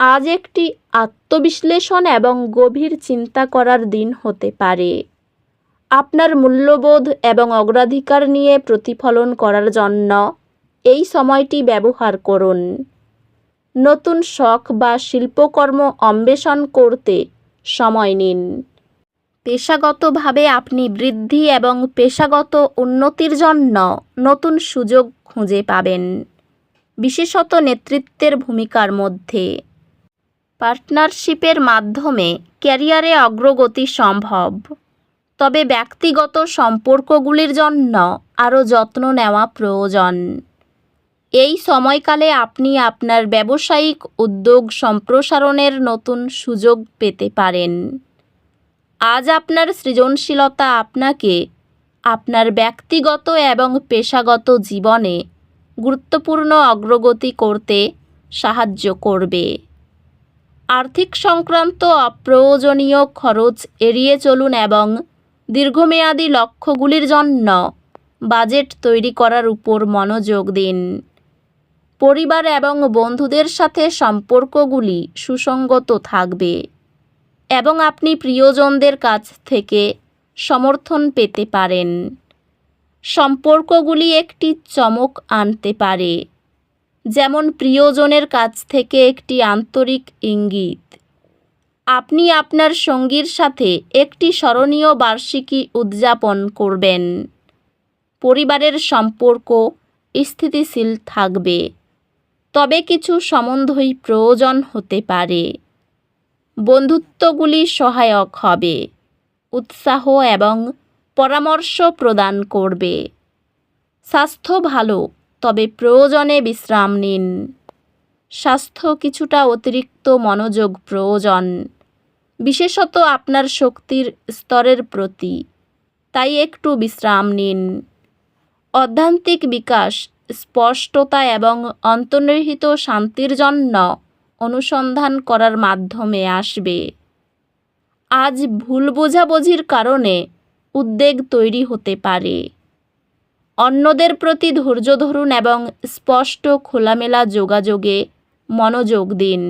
আজ একটি আত্মবিশ্লেষণ এবং গভীর চিন্তা করার দিন হতে পারে। আপনার মূল্যবোধ এবং অগ্রাধিকার নিয়ে প্রতিফলন করার জন্য এই সময়টি ব্যবহার করুন। নতুন শখ বা শিল্পকর্ম অন্বেষণ করতে সময় নিন। পেশাগতভাবে আপনি বৃদ্ধি এবং পেশাগত উন্নতির জন্য নতুন সুযোগ খুঁজে পাবেন। বিশেষত নেতৃত্বের ভূমিকার মধ্যে। পার্টনারশিপের মাধ্যমে ক্যারিয়ারে অগ্রগতি সম্ভব। তবে ব্যক্তিগত সম্পর্কগুলির জন্য আরও যত্ন নেওয়া প্রয়োজন। এই সময়কালে আপনি আপনার ব্যবসায়িক উদ্যোগ সম্প্রসারণের নতুন সুযোগ পেতে পারেন। আজ আপনার সৃজনশীলতা আপনাকে আপনার ব্যক্তিগত এবং পেশাগত জীবনে গুরুত্বপূর্ণ অগ্রগতি করতে সাহায্য করবে। আর্থিক সংক্রান্ত অপ্রয়োজনীয় খরচ এড়িয়ে চলুন এবং দীর্ঘমেয়াদী লক্ষ্যগুলির জন্য বাজেট তৈরি করার উপর মনোযোগ দিন। পরিবার এবং বন্ধুদের সাথে সম্পর্কগুলি সুসঙ্গত থাকবে এবং আপনি প্রিয়জনদের কাছ থেকে সমর্থন পেতে পারেন। সম্পর্কগুলি একটি চমক আনতে পারে। যেমন প্রিয়জনের কাছ থেকে একটি আন্তরিক ইঙ্গিত। আপনি আপনার সঙ্গীর সাথে একটি স্মরণীয় বার্ষিকী উদযাপন করবেন। পরিবারের সম্পর্ক স্থিতিশীল থাকবে। তবে কিছু সম্বন্ধই প্রয়োজন হতে পারে। বন্ধুত্বগুলি সহায়ক হবে। উৎসাহ এবং পরামর্শ প্রদান করবে। স্বাস্থ্য ভালো তবে প্রয়োজনে বিশ্রাম নিন। স্বাস্থ্য কিছুটা অতিরিক্ত মনোযোগ প্রয়োজন। বিশেষত আপনার শক্তির স্তরের প্রতি। তাই একটু বিশ্রাম নিন। অধ্যান্তিক বিকাশ, স্পষ্টতা এবং অন্তর্নিহিত শান্তির জন্য অনুসন্ধান করার মাধ্যমে আসবে। আজ ভুল বোঝাবুঝির কারণে উদ্বেগ তৈরি হতে পারে। অন্যদের প্রতি ধৈর্য ধরুন এবং স্পষ্ট খোলামেলা যোগাযোগে মনোযোগ দিন।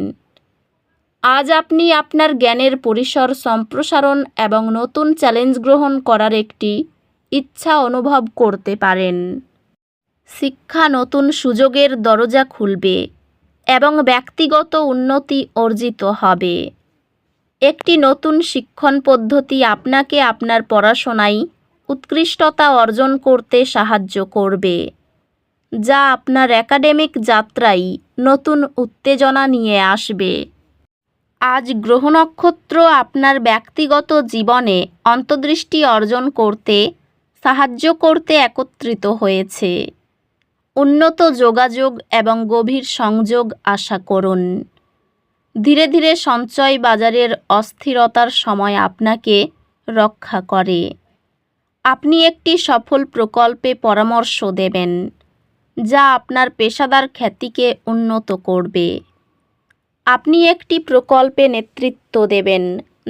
আজ আপনি আপনার জ্ঞানের পরিসর সম্প্রসারণ এবং নতুন চ্যালেঞ্জ গ্রহণ করার একটি ইচ্ছা অনুভব করতে পারেন। শিক্ষা নতুন সুযোগের দরজা খুলবে এবং ব্যক্তিগত উন্নতি অর্জিত হবে। একটি নতুন শিক্ষণ পদ্ধতি আপনাকে আপনার পড়াশোনায় উৎকৃষ্টতা অর্জন করতে সাহায্য করবে। যা আপনার একাডেমিক যাত্রায় নতুন উত্তেজনা নিয়ে আসবে। আজ গ্রহ নক্ষত্র আপনার ব্যক্তিগত জীবনে অন্তর্দৃষ্টি অর্জন করতে, সাহায্য করতে একত্রিত হয়েছে। উন্নত যোগাযোগ এবং গভীর সংযোগ আশা করুন। ধীরে ধীরে সঞ্চয় বাজারের অস্থিরতার সময় আপনাকে রক্ষা করে। আপনি একটি সফল প্রকল্পে পরামর্শ দেবেন, যা আপনার পেশাদার খ্যাতিকে উন্নত করবে। আপনি একটি প্রকল্পে নেতৃত্ব দেবেন,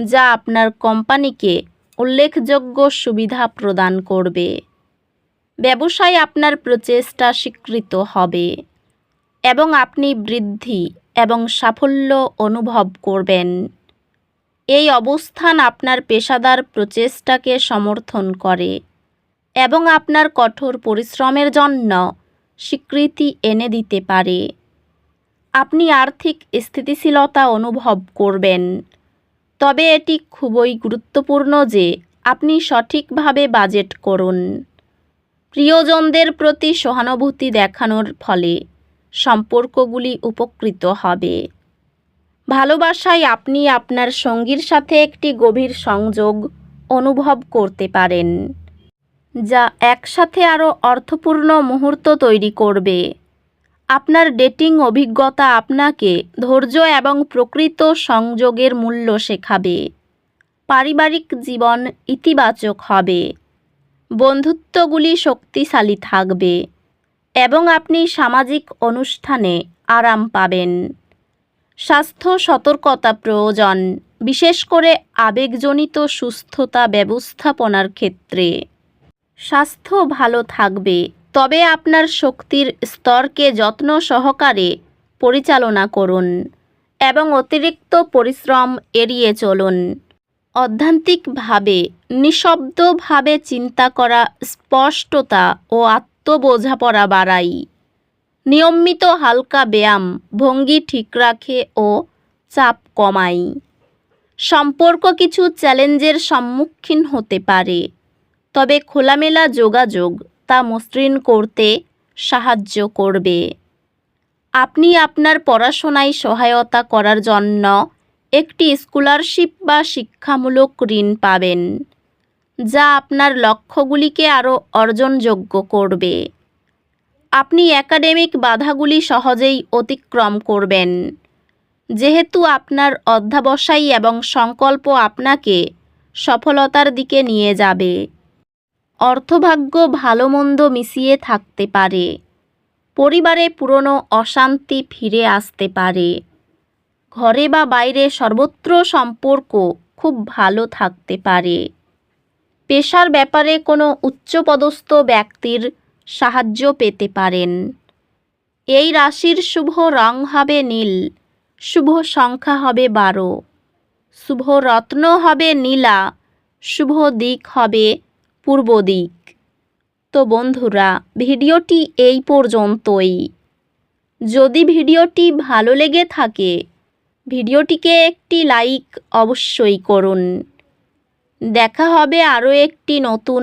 যা আপনার কোম্পানিকে উল্লেখযোগ্য সুবিধা প্রদান করবে। ব্যবসায় আপনার প্রচেষ্টা স্বীকৃত হবে এবং আপনি বৃদ্ধি এবং সাফল্য অনুভব করবেন। এই অবস্থান আপনার পেশাদার প্রচেষ্টাকে সমর্থন করে এবং আপনার কঠোর পরিশ্রমের জন্য স্বীকৃতি এনে দিতে পারে। আপনি আর্থিক স্থিতিশীলতা অনুভব করবেন। তবে এটি খুবই গুরুত্বপূর্ণ যে আপনি সঠিকভাবে বাজেট করুন। প্রিয়জনদের প্রতি সহানুভূতি দেখানোর ফলে সম্পর্কগুলি উপকৃত হবে। ভালোবাসায় আপনি আপনার সঙ্গীর সাথে একটি গভীর সংযোগ অনুভব করতে পারেন, যা একসাথে আরও অর্থপূর্ণ মুহূর্ত তৈরি করবে। আপনার ডেটিং অভিজ্ঞতা আপনাকে ধৈর্য এবং প্রকৃত সংযোগের মূল্য শেখাবে। পারিবারিক জীবন ইতিবাচক হবে। বন্ধুত্বগুলি শক্তিশালী থাকবে এবং আপনি সামাজিক অনুষ্ঠানে আরাম পাবেন। স্বাস্থ্য সতর্কতা প্রয়োজন, বিশেষ করে আবেগজনিত সুস্থতা ব্যবস্থাপনার ক্ষেত্রে। স্বাস্থ্য ভালো থাকবে, তবে আপনার শক্তির স্তরকে যত্ন সহকারে পরিচালনা করুন এবং অতিরিক্ত পরিশ্রম এড়িয়ে চলুন। অধ্যান্তিকভাবে, নিঃশব্দভাবে চিন্তা করা স্পষ্টতা ও আত্মবোঝাপড়া বাড়াই। নিয়মিত হালকা ব্যায়াম, ভঙ্গি ঠিক রাখে ও চাপ কমাই সম্পর্ক কিছু চ্যালেঞ্জের সম্মুখীন হতে পারে, তবে খোলামেলা যোগাযোগ তা মসৃণ করতে সাহায্য করবে। আপনি আপনার পড়াশোনায় সহায়তা করার জন্য একটি স্কলারশিপ বা শিক্ষামূলক ঋণ পাবেন, যা আপনার লক্ষ্যগুলিকে আরও অর্জনযোগ্য করবে। আপনি একাডেমিক বাধাগুলি সহজেই অতিক্রম করবেন। যেহেতু আপনার অধ্যাবসায়ী এবং সংকল্প আপনাকে সফলতার দিকে নিয়ে যাবে। অর্থভাগ্য ভালো মন্দ মিশিয়ে থাকতে পারে। পরিবারে পুরনো অশান্তি ফিরে আসতে পারে। ঘরে বা বাইরে সর্বত্র সম্পর্ক খুব ভালো থাকতে পারে। পেশার ব্যাপারে কোনো উচ্চপদস্থ ব্যক্তির সাহায্য পেতে পারেন। এই রাশির শুভ রং হবে নীল, শুভ সংখ্যা হবে বারো, শুভ রত্ন হবে নীলা, শুভ দিক হবে পূর্ব দিক। তো বন্ধুরা, ভিডিওটি এই পর্যন্তই। যদি ভিডিওটি ভালো লেগে থাকে, ভিডিওটিকে একটি লাইক অবশ্যই করুন। দেখা হবে আরও একটি নতুন